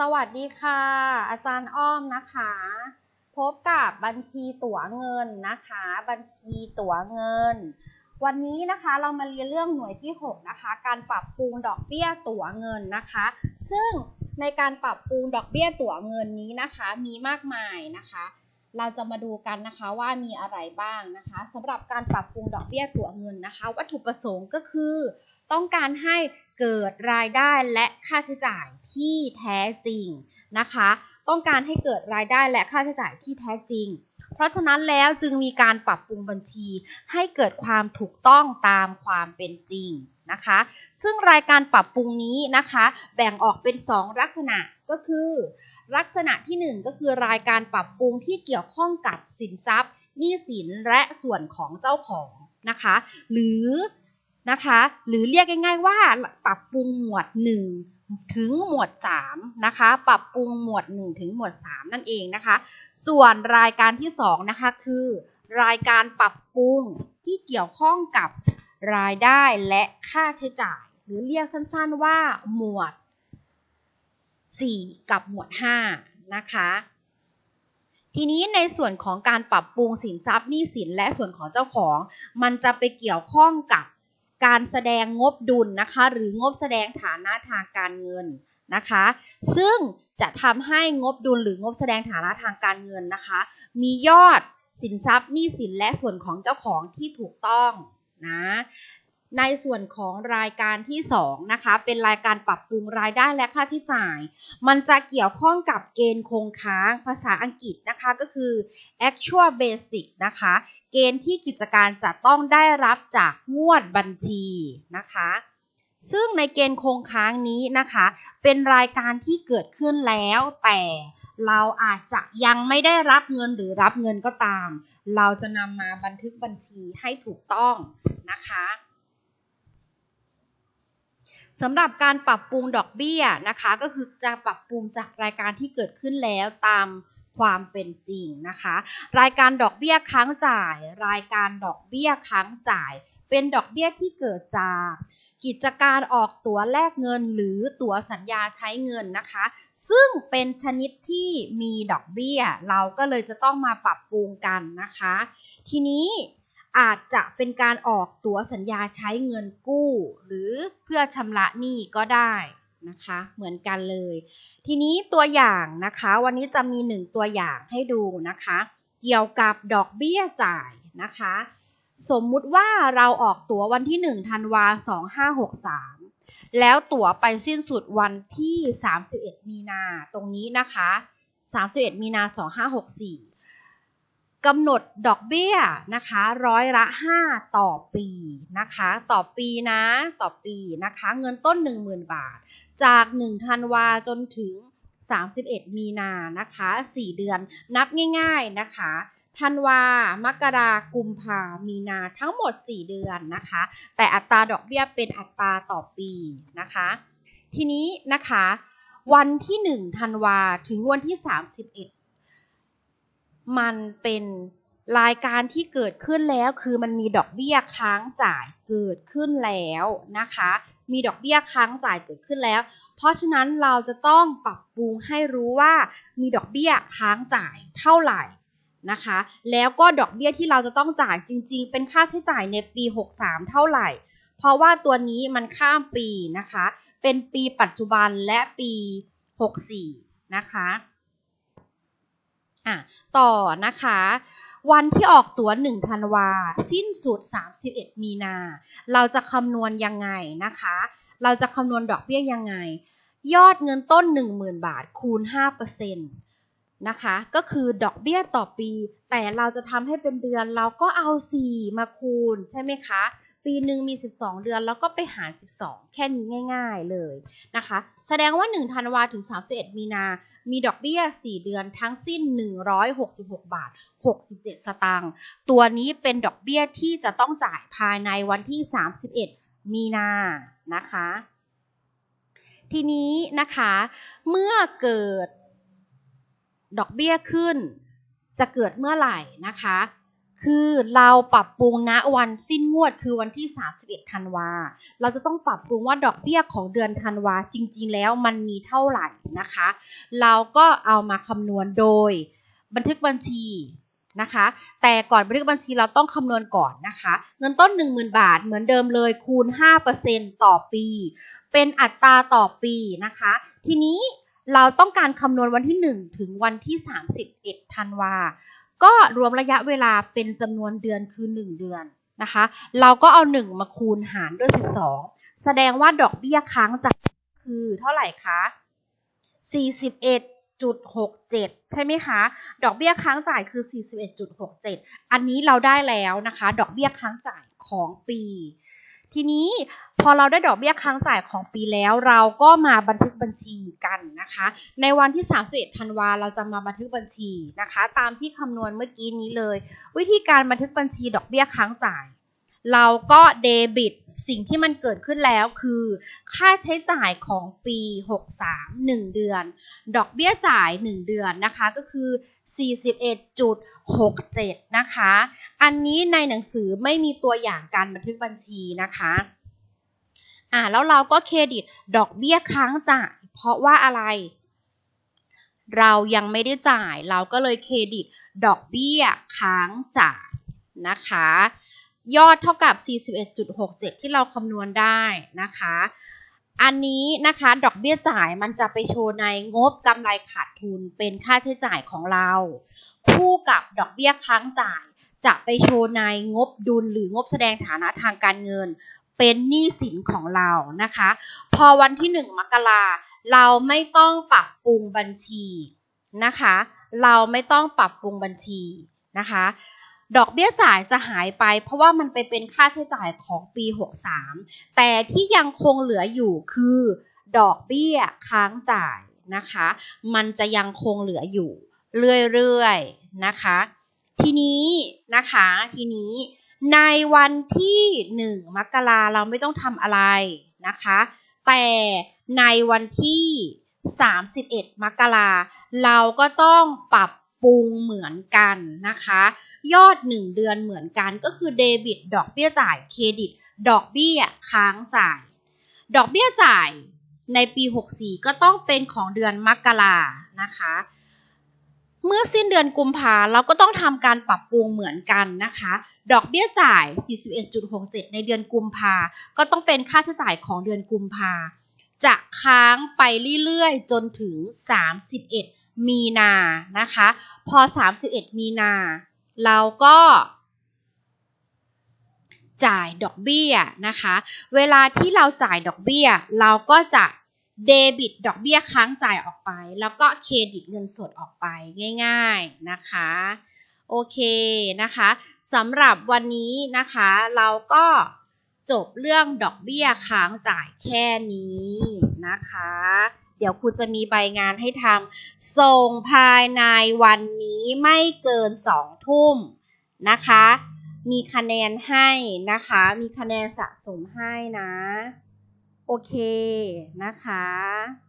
สวัสดีค่ะ อาจารย์อ้อมนะคะ พบกับบัญชีตั๋วเงินนะคะ บัญชีตั๋วเงิน วันนี้นะคะเรามาเรียนเรื่องหน่วยที่ 6 นะคะ การปรับปรุงดอกเบี้ยตั๋วเงินนะคะ ซึ่งในการปรับปรุงดอกเบี้ยตั๋วเงินนี้นะคะ มีมากมายนะคะ เราจะมาดูกันนะคะว่ามีอะไรบ้างนะคะสำหรับการปรับปรุงดอกเบี้ยตั๋วเงินนะคะ วัตถุประสงค์ก็คือ ต้องการให้เกิดรายได้และค่าใช้จ่ายที่แท้จริงนะคะ ต้องการให้เกิดรายได้และค่าใช้จ่ายที่แท้จริง เพราะฉะนั้นแล้วจึงมีการปรับปรุงบัญชีให้เกิดความถูกต้องตามความเป็นจริงนะคะ ซึ่งรายการปรับปรุงนี้นะคะ แบ่งออกเป็น 2 ลักษณะก็คือ ลักษณะที่ 1 ก็คือรายการปรับปรุงที่เกี่ยวข้องกับสินทรัพย์หนี้สินและส่วนของเจ้าของนะคะ หรือ นะคะ หรือเรียกง่าย ๆ ว่าปรับปรุงหมวด 1 ถึงหมวด3นะคะ ปรับปรุงหมวด 1 ถึงหมวด 3 นั่นเองนะคะ ส่วนรายการที่ 2 นะคะคือ รายการปรับปรุงที่เกี่ยวข้องกับรายได้และค่าใช้จ่าย หรือเรียกสั้นๆว่าหมวด 4 กับหมวด 5 นะคะทีนี้ในส่วนของการปรับปรุงสินทรัพย์หนี้สินและส่วนของเจ้าของ มันจะไปเกี่ยวข้องกับ การแสดงงบดุลนะคะ หรืองบแสดงฐานะทางการเงินนะคะ ซึ่งจะทำให้งบดุลหรืองบแสดงฐานะทางการเงินนะคะ มียอดสินทรัพย์หนี้สินและส่วนของเจ้าของที่ถูกต้องนะ ในส่วนของรายการที่2นะคะเป็นรายการปรับปรุงรายได้และค่าใช้จ่าย มันจะเกี่ยวข้องกับเกณฑ์คงค้างภาษาอังกฤษนะคะก็คือ actual basic นะคะเกณฑ์ที่กิจการจะต้องได้รับจากงวดบัญชีนะคะซึ่งในเกณฑ์คงค้างนี้นะคะ เป็นรายการที่เกิดขึ้นแล้ว แต่เราอาจจะยังไม่ได้รับเงินหรือรับเงินก็ตาม เราจะนำมาบันทึกบัญชีให้ถูกต้องนะคะ สำหรับการปรับปรุงดอกเบี้ยนะคะก็คือจะปรับปรุงจากรายการที่เกิดขึ้นแล้วตามความเป็นจริงนะคะ รายการดอกเบี้ยค้างจ่าย รายการดอกเบี้ยค้างจ่าย เป็นดอกเบี้ยที่เกิดจาก กิจการออกตั๋วแลกเงิน หรือตั๋วสัญญาใช้เงินนะคะ ซึ่งเป็นชนิดที่มีดอกเบี้ย เราก็เลยจะต้องมาปรับปรุงกันนะคะ ทีนี้ อาจจะเป็นการออกตั๋วสัญญาใช้เงินกู้ หรือเพื่อชำระหนี้ก็ได้นะคะเหมือนกันเลย ทีนี้ตัวอย่างนะคะ วันนี้จะมีหนึ่งตัวอย่างให้ดูนะคะ เกี่ยวกับดอกเบี้ยจ่ายนะคะ สมมุติว่าเราออกตั๋ววันที่1ธันวา2563 แล้วตั๋วไปสิ้นสุดวันที่ 31 มีนาตรงนี้นะคะ 31 มีนา2564 กำหนดดอกเบี้ยนะคะร้อยละ 5 ต่อปีนะคะต่อปีนะต่อปีนะคะเงินต้น 10,000 บาท จาก1ธันวาจนถึง 31 มีนานะคะ 4 เดือนนับง่าย ๆนะคะธันวา มกรากุมภา มีนา ทั้งหมด 4 เดือนนะคะ แต่อัตราดอกเบี้ยเป็นอัตราต่อปีนะคะ ทีนี้นะคะ วันที่ 1 ธันวา ถึงวันที่ 31 มันเป็นรายการที่เกิดขึ้นแล้วคือมันมีดอกเบี้ยค้างจ่ายเกิดขึ้นแล้วนะคะ มีดอกเบี้ยค้างจ่ายเกิดขึ้นแล้ว เพราะฉะนั้นเราจะต้องปรับปรุงให้รู้ว่ามีดอกเบี้ยค้างจ่ายเท่าไหร่นะคะ แล้วก็ดอกเบี้ยที่เราจะต้องจ่ายจริง ๆ เป็นค่าใช้จ่ายในปี 63 เท่าไหร่ เพราะว่าตัวนี้มันข้ามปีนะคะ เป็นปีปัจจุบันและปี 64 นะคะ อะต่อนะคะ วันที่ออกตั๋ว1ธันวา สิ้นสุด 31 มีนา เราจะคำนวณยังไงนะคะ เราจะคำนวณดอกเบี้ยยังไง ยอดเงินต้น 10,000 บาทคูณ5%นะคะ ก็คือดอกเบี้ยต่อปี แต่เราจะทำให้เป็นเดือนเราก็เอา 4 มาคูณ ใช่ไหมคะ ปีหนึ่งมี 12 เดือน แล้วก็ไปหาร 12 แค่นี้ง่าย ๆเลยนะคะ แสดงว่า1ธันวาถึง 31 มีนา มีดอกเบี้ย 4 เดือนทั้งสิ้น 166 บาท 67 สตางค์ ตัวนี้เป็นดอกเบี้ยที่จะต้องจ่ายภายในวันที่ 31 มีนานะคะ ทีนี้นะคะ เมื่อเกิดดอกเบี้ยขึ้น จะเกิดเมื่อไหร่นะคะ คือเราปรับปรุงณวันสิ้นงวดคือวันที่ 31ธันวา เราจะต้องปรับปรุงว่าดอกเบี้ยของเดือนธันวาจริง ๆ แล้วมันมีเท่าไหร่นะคะ เราก็เอามาคำนวณโดยบันทึกบัญชีนะคะ แต่ก่อนบันทึกบัญชีเราต้องคำนวณก่อนนะคะ เงินต้น 10,000 บาทเหมือนเดิมเลยคูณ 5%ต่อปี เป็นอัตราต่อปีนะคะ ทีนี้เราต้องการคำนวณวันที่ 1 ถึงวันที่ 31ธันวา ก็รวมระยะเวลาเป็นจำนวนเดือนคือ 1 เดือนนะคะ เราก็เอา 1 มาคูณหารด้วย 12 แสดงว่าดอกเบี้ยค้างจ่ายคือเท่าไหร่คะ 41.67 ใช่ไหมคะ ดอกเบี้ยค้างจ่ายคือ 41.67 อันนี้เราได้แล้วนะคะ ดอกเบี้ยค้างจ่ายของปี ทีนี้พอเราได้ดอกเบี้ยค้างจ่ายของปีแล้ว เราก็มาบันทึกบัญชีกันนะคะ ในวันที่ 31 ธันวาเราจะมาบันทึกบัญชีนะคะ ตามที่คำนวณเมื่อกี้นี้เลย วิธีการบันทึกบัญชีดอกเบี้ยค้างจ่าย เราก็เดบิตสิ่งที่มันเกิดขึ้นแล้วคือ ค่าใช้จ่ายของปี 63 1 เดือน ดอกเบี้ยจ่าย 1 เดือนนะคะก็คือ 41.67 นะคะ อันนี้ในหนังสือไม่มีตัวอย่างการบันทึกบัญชีนะคะอ่าแล้วเราก็เครดิตดอกเบี้ยค้างจ่ายเพราะว่าอะไร เรายังไม่ได้จ่ายเราก็เลยเครดิตดอกเบี้ยค้างจ่ายนะคะ ยอดเท่ากับ 41.67 ที่เราคำนวณได้นะคะ อันนี้นะคะดอกเบี้ยจ่ายมันจะไปโชว์ในงบกำไรขาดทุนเป็นค่าใช้จ่ายของเรา คู่กับดอกเบี้ยค้างจ่ายจะไปโชว์ในงบดุลหรืองบแสดงฐานะทางการเงิน เป็นหนี้สินของเรานะคะ พอวันที่ 1 มกราเราไม่ต้องปรับปรุงบัญชีนะคะ เราไม่ต้องปรับปรุงบัญชีนะคะ ดอกเบี้ยจ่ายจะหายไป เพราะว่ามันไปเป็นค่าใช้จ่ายของปี 63 แต่ที่ยังคงเหลืออยู่คือ ดอกเบี้ยค้างจ่ายนะคะ มันจะยังคงเหลืออยู่เรื่อยๆนะคะ ทีนี้นะคะทีนี้ในวันที่ 1 มกราเราไม่ต้องทำอะไรนะคะ แต่ในวันที่ 31 มกราเราก็ต้องปรับ ปรุงเหมือนกันนะคะ ยอด 1 เดือนเหมือนกันก็คือเดบิตดอกเบี้ยจ่ายเครดิต ดอกเบี้ยค้างจ่าย ดอกเบี้ยจ่ายในปี 64 ก็ต้องเป็นของเดือนมกรานะคะ เมื่อสิ้นเดือนกุมภาเราก็ต้องทำการปรับปรุงเหมือนกันนะคะ ดอกเบี้ยจ่าย 41.67 ในเดือนกุมภาก็ต้องเป็นค่าใช้จ่ายของเดือนกุมภาจะค้างไปเรื่อยๆ จนถึง 31 มีนานะคะ พอ 31 มีนา เราก็จ่ายดอกเบี้ยนะคะ เวลาที่เราจ่ายดอกเบี้ย เราก็จะเดบิตดอกเบี้ยค้างจ่ายออกไป แล้วก็เครดิตเงินสดออกไปง่าย ๆนะคะ โอเคนะคะสำหรับวันนี้นะคะเราก็ จบเรื่องดอกเบี้ยค้างจ่ายแค่นี้นะคะ เดี๋ยวครูจะมีใบงานให้ทำส่งภายในวันนี้ไม่เกินสองทุ่มนะคะ มีคะแนนให้นะคะ มีคะแนนสะสมให้นะ โอเคนะคะ